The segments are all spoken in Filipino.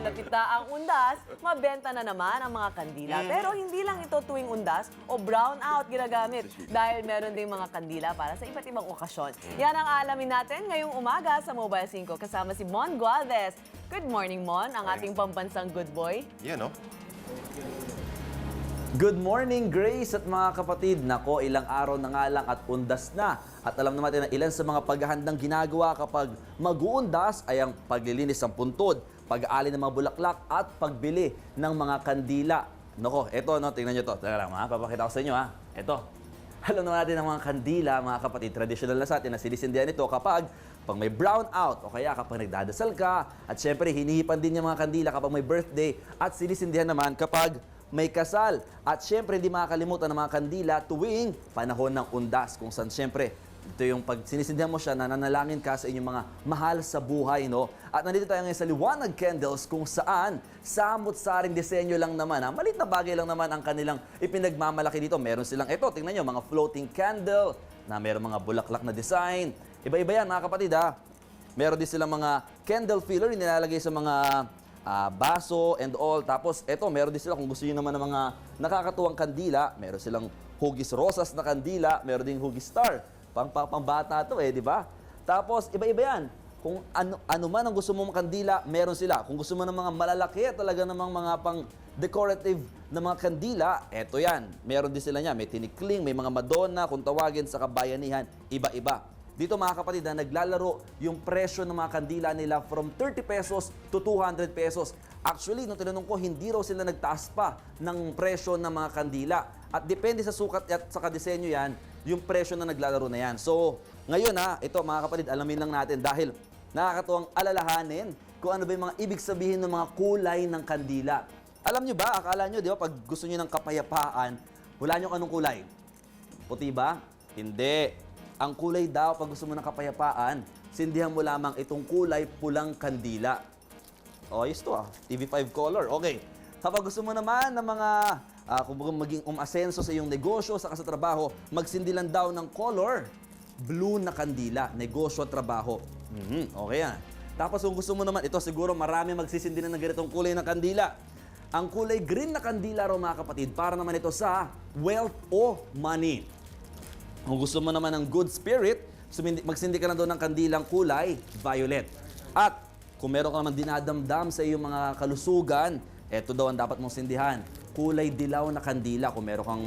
malapit na ang undas, mabenta na naman ang mga kandila. Pero hindi lang ito tuwing undas o brown out ginagamit dahil meron ding mga kandila para sa iba't ibang okasyon. Yan ang alamin natin ngayong umaga sa Mobile 5 kasama si Mon Gualvez. Good morning, Mon, ang ating pambansang good boy. Yan, no? Good morning, Grace at mga kapatid. Nako, ilang araw na nga lang at undas na. At alam naman natin na ilan sa mga paghahandang ginagawa kapag mag-uundas ay ang paglilinis ng puntod, pag-aali ng mga bulaklak at pagbili ng mga kandila. Nako, eto, no, tingnan nyo to. Teka lang, ha? ko sa inyo, ha? Eto. Alam naman natin ang mga kandila, mga kapatid, traditional na sa atin na sinisindihan ito kapag pag may brown out o kaya kapag nagdadasal ka at syempre hinihipan din yung mga kandila kapag may birthday at sinisindihan naman kapag may kasal. At syempre, hindi makakalimutan ng mga kandila tuwing panahon ng undas kung saan syempre, ito yung pag sinisindihan mo siya, nananalangin ka sa inyong mga mahal sa buhay, no? At nandito tayo ngayon sa Liwanag Candles kung saan samot-saring disenyo lang naman, ha? Malit na bagay lang naman ang kanilang ipinagmamalaki dito. Meron silang ito, tingnan nyo, mga floating candle na meron mga bulaklak na design. Iba-iba yan, mga kapatid, ha? Meron din silang mga candle filler, yung nilalagay sa mga ah, baso and all. Tapos, eto, meron din sila kung gusto niyo naman ng mga nakakatuwang kandila. Meron silang hugis rosas na kandila. Meron ding hugis star. Pang, pang, pambata to eh, di ba? Tapos, iba-iba yan. Kung ano, ano man ang gusto mong kandila, meron sila. Kung gusto mo ng mga malalaki, talaga namang mga pang decorative na mga kandila, eto yan. Meron din sila niya. May tinikling, may mga Madonna, kung tawagin sa kabayanihan, iba-iba. Dito mga kapatid, na naglalaro yung presyo ng mga kandila nila from 30 pesos to 200 pesos. Actually, nung tinanong ko, hindi raw sila nagtaas pa ng presyo ng mga kandila. At depende sa sukat at sa kadesenyo yan, yung presyo na naglalaro na yan. So, ngayon ha, ito mga kapatid, alamin lang natin dahil nakakatuwang alalahanin kung ano ba yung mga ibig sabihin ng mga kulay ng kandila. Alam nyo ba, akala nyo, di ba, pag gusto nyo ng kapayapaan, wala nyo anong kulay? Puti ba? Hindi. Ang kulay daw, pag gusto mo ng kapayapaan, sindihan mo lamang itong kulay pulang kandila. O, ayos to ah. TV5 color. Okay. Kapag gusto mo naman ng mga, uh, kung baga maging umasenso sa iyong negosyo, saka sa trabaho, magsindi lang daw ng color. Blue na kandila, negosyo at trabaho. Mhm, okay yan. Tapos kung gusto mo naman, ito siguro marami magsisindi na ng ganitong kulay ng kandila. Ang kulay green na kandila raw mga kapatid, para naman ito sa wealth o money. Kung gusto mo naman ng good spirit, magsindi ka na doon ng kandilang kulay, violet. At kung meron ka naman dinadamdam sa iyong mga kalusugan, eto daw ang dapat mong sindihan. Kulay dilaw na kandila kung meron kang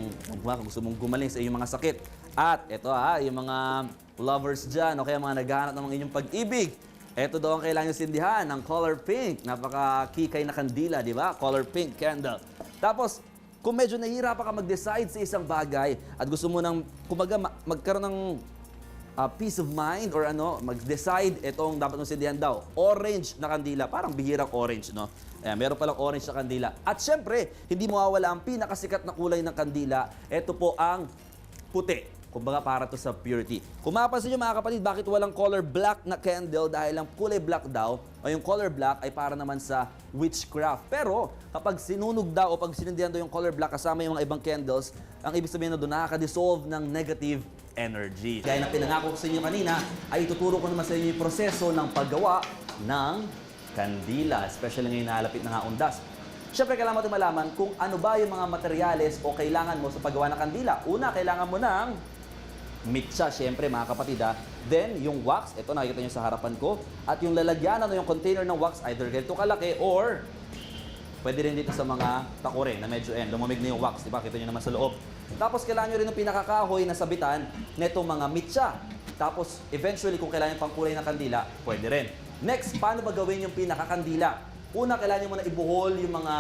gusto mong gumaling sa iyong mga sakit. At eto ha, yung mga lovers dyan o kaya mga naghahanap ng inyong pag-ibig. Eto daw ang kailangan yung sindihan, ang color pink. Napaka-kikay na kandila, di ba? Color pink candle. Tapos, kung medyo nahihirapan ka mag-decide sa isang bagay at gusto mo nang kumaga ma- magkaroon ng ah, peace of mind or ano, mag-decide itong dapat mong sindihan daw. Orange na kandila, parang bihirang orange, no? Ayan, meron palang orange na kandila. At syempre, hindi mawawala ang pinakasikat na kulay ng kandila. Ito po ang puti. Kumbaga para to sa purity. Kung mapapansin nyo mga kapatid, bakit walang color black na candle dahil ang kulay black daw o yung color black ay para naman sa witchcraft. Pero kapag sinunog daw o pag sinindihan daw yung color black kasama yung mga ibang candles, ang ibig sabihin na doon nakaka-dissolve ng negative energy. Gaya ng pinangako ko sa inyo kanina, ay ituturo ko naman sa inyo yung proseso ng paggawa ng kandila, especially ngayon nalapit na nga undas. Siyempre, kailangan mo malaman kung ano ba yung mga materyales o kailangan mo sa paggawa ng kandila. Una, kailangan mo ng mitsa, syempre mga kapatid ha. Then, yung wax, ito nakikita nyo sa harapan ko. At yung lalagyanan o yung container ng wax, either ganito kalaki or pwede rin dito sa mga takore na medyo end, lumamig na yung wax, di ba? Kita nyo naman sa loob. Tapos, kailangan nyo rin ng pinakakahoy na sabitan netong mga mitsa. Tapos, eventually, kung kailangan pang kulay ng kandila, pwede rin. Next, paano ba gawin yung pinakakandila? Una, kailangan nyo muna ibuhol yung mga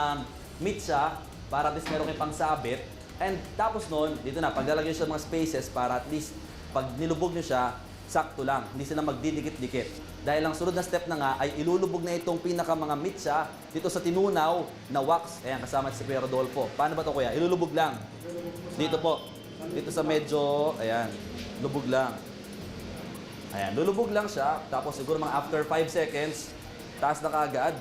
mitsa para least meron kayong pangsabit. And tapos noon, dito na, paglalagay nyo siya ng mga spaces para at least pag nilubog nyo siya, sakto lang. Hindi sila magdidikit-dikit. Dahil ang sunod na step na nga ay ilulubog na itong pinaka mga mitsa dito sa tinunaw na wax. Ayan, kasama si Kuya Rodolfo. Paano ba to kuya? Ilulubog lang. Dito po. Dito sa medyo, ayan, lubog lang. Ayan, lulubog lang siya. Tapos siguro mga after 5 seconds, taas na kaagad.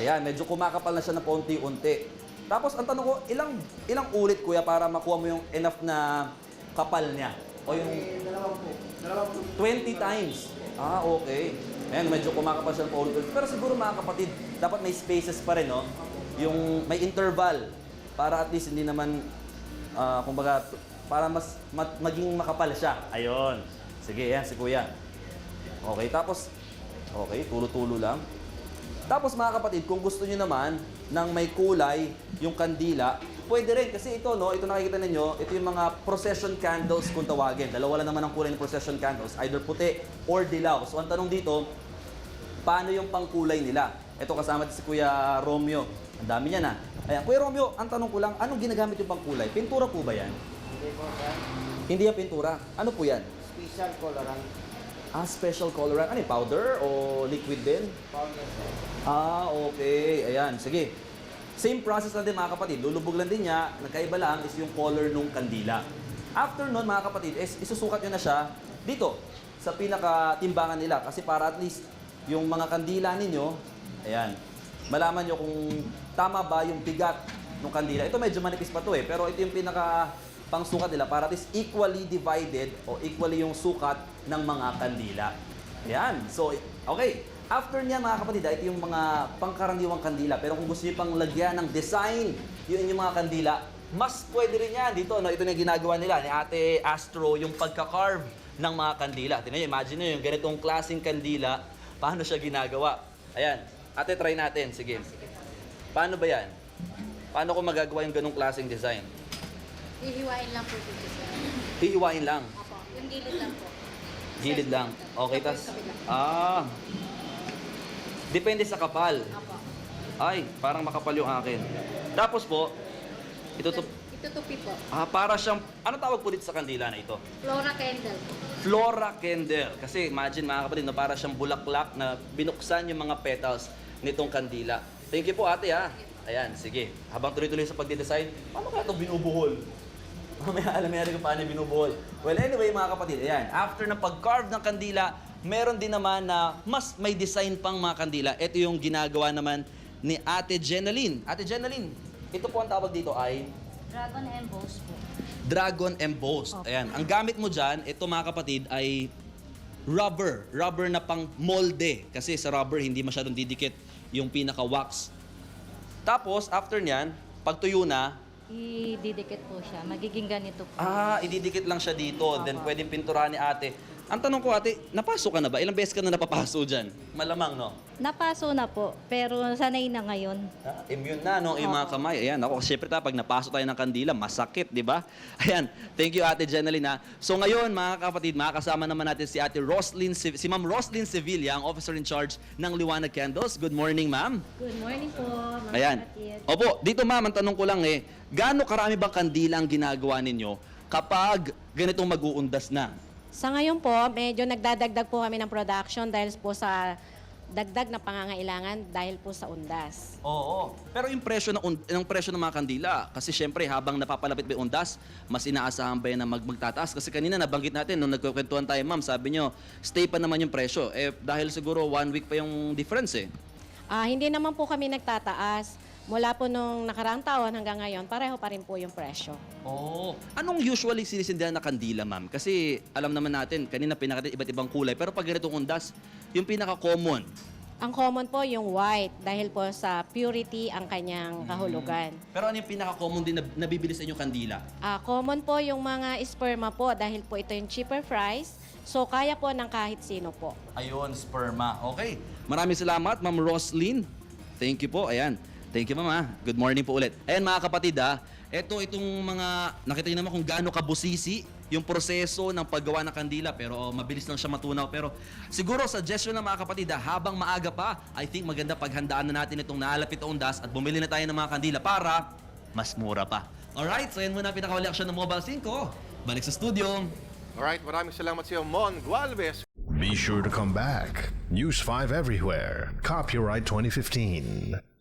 Ayan, medyo kumakapal na siya na paunti-unti. Tapos ang tanong ko, ilang ilang ulit kuya para makuha mo yung enough na kapal niya? O yung Dalawa po. Dalawa po. 20 times. Ah, okay. Ayan, medyo kumakapal siya ng paulit Pero siguro mga kapatid, dapat may spaces pa rin, no? Yung may interval para at least hindi naman, ah, kumbaga, para mas ma- maging makapal siya. Ayun. Sige, yan, si kuya. Okay, tapos, okay, tulo-tulo lang. Tapos mga kapatid, kung gusto niyo naman ng may kulay, yung kandila, pwede rin. Kasi ito, no, ito nakikita ninyo, ito yung mga procession candles kung tawagin. Dalawa lang naman ang kulay ng procession candles, either puti or dilaw. So ang tanong dito, paano yung pangkulay nila? Ito kasama si Kuya Romeo. Ang dami niya na. Ayan, Kuya Romeo, ang tanong ko lang, anong ginagamit yung pangkulay? Pintura po ba yan? Hindi po, sir. Hindi yan pintura. Ano po yan? Special colorant. Ah, special colorant. Ano powder o liquid din? Powder. Ah, okay. Ayan, sige. Same process lang din mga kapatid. Lulubog lang din niya. Nagkaiba lang is yung color nung kandila. After nun mga kapatid, is isusukat nyo na siya dito sa pinaka-timbangan nila. Kasi para at least yung mga kandila ninyo, ayan, malaman nyo kung tama ba yung bigat ng kandila. Ito medyo manipis pa to eh, pero ito yung pinaka pangsukat nila para at least equally divided o equally yung sukat ng mga kandila. Ayan. So, okay. After niya mga kapatid, ito yung mga pangkaraniwang kandila. Pero kung gusto niyo pang lagyan ng design yung inyong mga kandila, mas pwede rin yan. Dito, no, ito na yung ginagawa nila ni Ate Astro, yung pagka-carve ng mga kandila. Tingnan niyo, imagine niyo yung ganitong klaseng kandila, paano siya ginagawa. Ayan. Ate, try natin. Sige. Paano ba yan? Paano ko magagawa yung ganong klaseng design? Hihiwain lang po dito sir. Hihiwain lang. Opo, yung gilid lang po. Gilid lang. Okay, tas... Ah. Depende sa kapal. Opo. Ay, parang makapal yung akin. Tapos po, ito to, Itutupi po. ah, para siyang, ano tawag po dito sa kandila na ito? Flora candle. Flora candle. Kasi imagine mga kapatid, na para siyang bulaklak na binuksan yung mga petals nitong kandila. Thank you po ate ha. Ayan, sige. Habang tuloy-tuloy sa pagde-design, paano kaya ito binubuhol? Mamaya alam natin kung paano binubuhol. Well, anyway mga kapatid, ayan. After ng pag-carve ng kandila, meron din naman na mas may design pang mga kandila. Ito yung ginagawa naman ni Ate Jenaline. Ate Jenaline, ito po ang tawag dito ay Dragon emboss po. Dragon embossed. Ayan. Ang gamit mo dyan, ito mga kapatid, ay rubber. Rubber na pang molde. Kasi sa rubber, hindi masyadong didikit yung pinaka-wax. Tapos, after nyan, pag tuyo na, I-didikit po siya. Magiging ganito po. ah, ididikit lang siya dito. Then, pwedeng pinturahan ni ate. Ang tanong ko, ate, napasok ka na ba? Ilang beses ka na napapaso dyan? Malamang, no? Napaso na po, pero sanay na ngayon. Ah, immune na, no? Yung mga kamay. Ayan, ako, syempre ta, pag napasok tayo ng kandila, masakit, di ba? Ayan, thank you, Ate Jenaline, ha? So ngayon, mga kapatid, makakasama naman natin si Ate Roslyn, Si- si Ma'am Roslyn Sevilla, ang officer in charge ng Liwanag Candles. Good morning, ma'am. Good morning po, mga Ayan. kapatid. Opo, dito ma'am, ang tanong ko lang eh, gaano karami bang kandila ang ginagawa ninyo kapag ganitong mag-uundas na? Sa ngayon po, medyo nagdadagdag po kami ng production dahil po sa dagdag na pangangailangan dahil po sa undas. Oo. Pero yung presyo ng, un- ng presyo ng mga kandila, kasi syempre habang napapalapit ba yung undas, mas inaasahan ba yan na mag magtataas? Kasi kanina nabanggit natin, nung nagkukwentuhan tayo, ma'am, sabi nyo, stay pa naman yung presyo. Eh, dahil siguro one week pa yung difference eh. Ah, hindi naman po kami nagtataas. Mula po nung nakaraang taon hanggang ngayon, pareho pa rin po yung presyo. Oo. Anong usually sinisindihan na kandila, ma'am? Kasi alam naman natin, kanina pinakatin iba't ibang kulay. Pero pag ganitong undas, yung pinaka-common. Ang common po yung white dahil po sa purity ang kanyang kahulugan. Pero ano yung pinaka-common din na nabibili sa inyong kandila? Ah, common po yung mga sperma po dahil po ito yung cheaper price. So, kaya po ng kahit sino po. Ayun, sperma. Okay. Maraming salamat, Ma'am Roslyn. Thank you po. Ayan. Thank you, Ma'am. ah. Good morning po ulit. Ayan, mga kapatid, ha. Ito, itong mga, nakita niyo naman kung gaano kabusisi yung proseso ng paggawa ng kandila. Pero oh, mabilis lang siya matunaw. Pero siguro, suggestion ng mga kapatid, ha, habang maaga pa, I think maganda paghandaan na natin itong naalapit na undas at bumili na tayo ng mga kandila para mas mura pa. Alright, so yan muna pinakawali action ng Mobile 5. Balik sa studio. Alright, maraming salamat sa iyo, Mon Gualvez. Be sure to come back. News 5 everywhere. Copyright 2015.